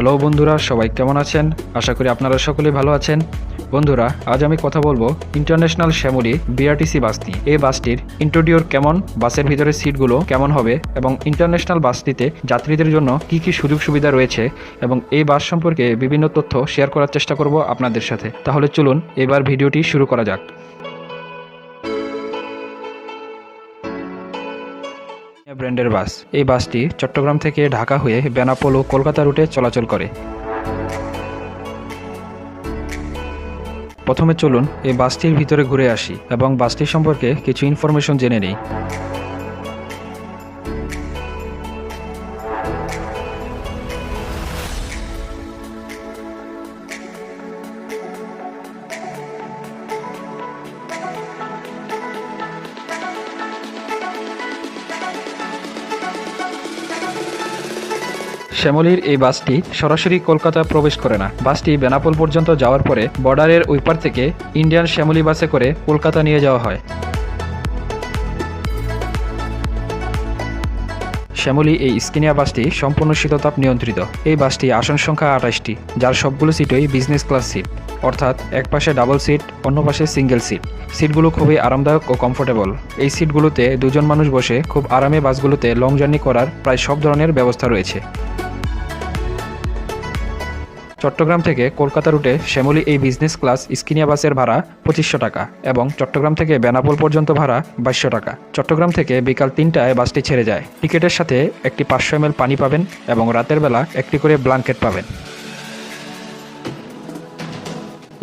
Hello বন্ধুরা, সবাই কেমন আছেন? আশা করি আপনারা সকলেই ভালো আছেন। বন্ধুরা, আজ আমি কথা বলব ইন্টারন্যাশনাল শ্যামলী বিআরটিসি বাস নিয়ে এই বাসটির ইন্টোডিওর কেমন, বাসের ভিতরে সিটগুলো কেমন হবে এবং ইন্টারন্যাশনাল বাসটিতে যাত্রীদের জন্য কি কি সুযোগ সুবিধা রয়েছে এবং এই বাস সম্পর্কে বিভিন্ন তথ্য শেয়ার করার চেষ্টা করব আপনাদের সাথে। তাহলে চলুন, এবার ভিডিওটি শুরু করা যাক। ব্র্যান্ডের বাস। এই বাসটি চট্টগ্রাম থেকে ঢাকা হয়ে বেনাপোল ও কলকাতা রুটে চলাচল করে। প্রথমে চলুন এই বাসটির ভিতরে ঘুরে আসি এবং বাসটি সম্পর্কে কিছু ইনফরমেশন জেনে নিই। শ্যামলীর এই বাসটি সরাসরি কলকাতা প্রবেশ করে না। বাসটি বেনাপোল পর্যন্ত যাওয়ার পরে বর্ডারের ওই পার থেকে ইন্ডিয়ান শ্যামলী বাসে করে কলকাতা নিয়ে যাওয়া হয়। শ্যামলী এই স্কিনিয়া বাসটি সম্পূর্ণ শীততাপ নিয়ন্ত্রিত। এই বাসটি আসন সংখ্যা আঠাশটি, যার সবগুলো সিটই বিজনেস ক্লাস সিট অর্থাৎ এক পাশে ডাবল সিট অন্য পাশে সিঙ্গেল সিট সিটগুলো খুবই আরামদায়ক ও কমফোর্টেবল এই সিটগুলোতে দুজন মানুষ বসে খুব আরামে বাসগুলোতে লং জার্নি করার প্রায় সব ধরনের ব্যবস্থা রয়েছে। চট্টগ্রাম থেকে কলকাতা রুটে শ্যামলী এই বিজনেস ক্লাস স্কিনিয়া বাসের ভাড়া পঁচিশশো টাকা এবং চট্টগ্রাম থেকে বেনাপোল পর্যন্ত ভাড়া বাইশশো টাকা। চট্টগ্রাম থেকে বিকাল তিনটায় বাসটি ছেড়ে যায়। টিকিটের সাথে একটি পাঁচশো এম পানি পাবেন এবং রাতের বেলা একটি করে ব্লাঙ্কেট পাবেন।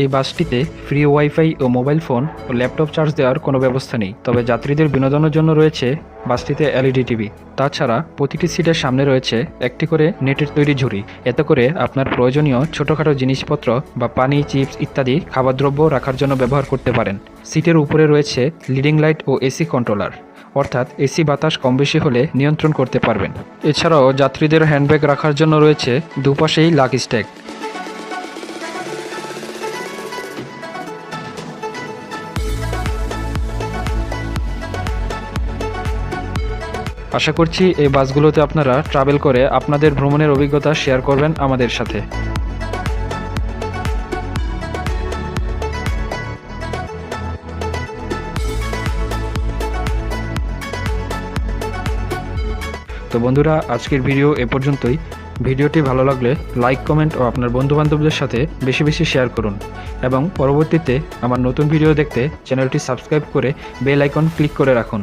এই বাসটিতে ফ্রি ওয়াইফাই ও মোবাইল ফোন ও ল্যাপটপ চার্জ দেওয়ার কোনো ব্যবস্থা নেই। তবে যাত্রীদের বিনোদনের জন্য রয়েছে বাসটিতে এলইডি টিভি তাছাড়া প্রতিটি সিটের সামনে রয়েছে একটি করে নেটের তৈরি ঝুড়ি। এতে করে আপনার প্রয়োজনীয় ছোটোখাটো জিনিসপত্র বা পানি, চিপস ইত্যাদি খাবারদ্রব্য রাখার জন্য ব্যবহার করতে পারেন। সিটের উপরে রয়েছে লিডিং লাইট ও এসি কন্ট্রোলার অর্থাৎ এসি বাতাস কম বেশি হলে নিয়ন্ত্রণ করতে পারবেন। এছাড়াও যাত্রীদের হ্যান্ডব্যাগ রাখার জন্য রয়েছে দুপাশেই লাক স্ট্যাক আশা করছি এই বাসগুলোতে আপনারা ট্রাভেল করে আপনাদের ভ্রমণের অভিজ্ঞতা শেয়ার করবেন আমাদের সাথে। তো বন্ধুরা, আজকের ভিডিও এ পর্যন্তই। ভিডিওটি ভালো লাগলে লাইক কমেন্ট ও আপনার বন্ধুবান্ধবদের সাথে বেশি বেশি শেয়ার করুন। এবং পরবর্তীতে আমার নতুন ভিডিও দেখতে চ্যানেলটি সাবস্ক্রাইব করে বেল আইকন ক্লিক করে রাখুন।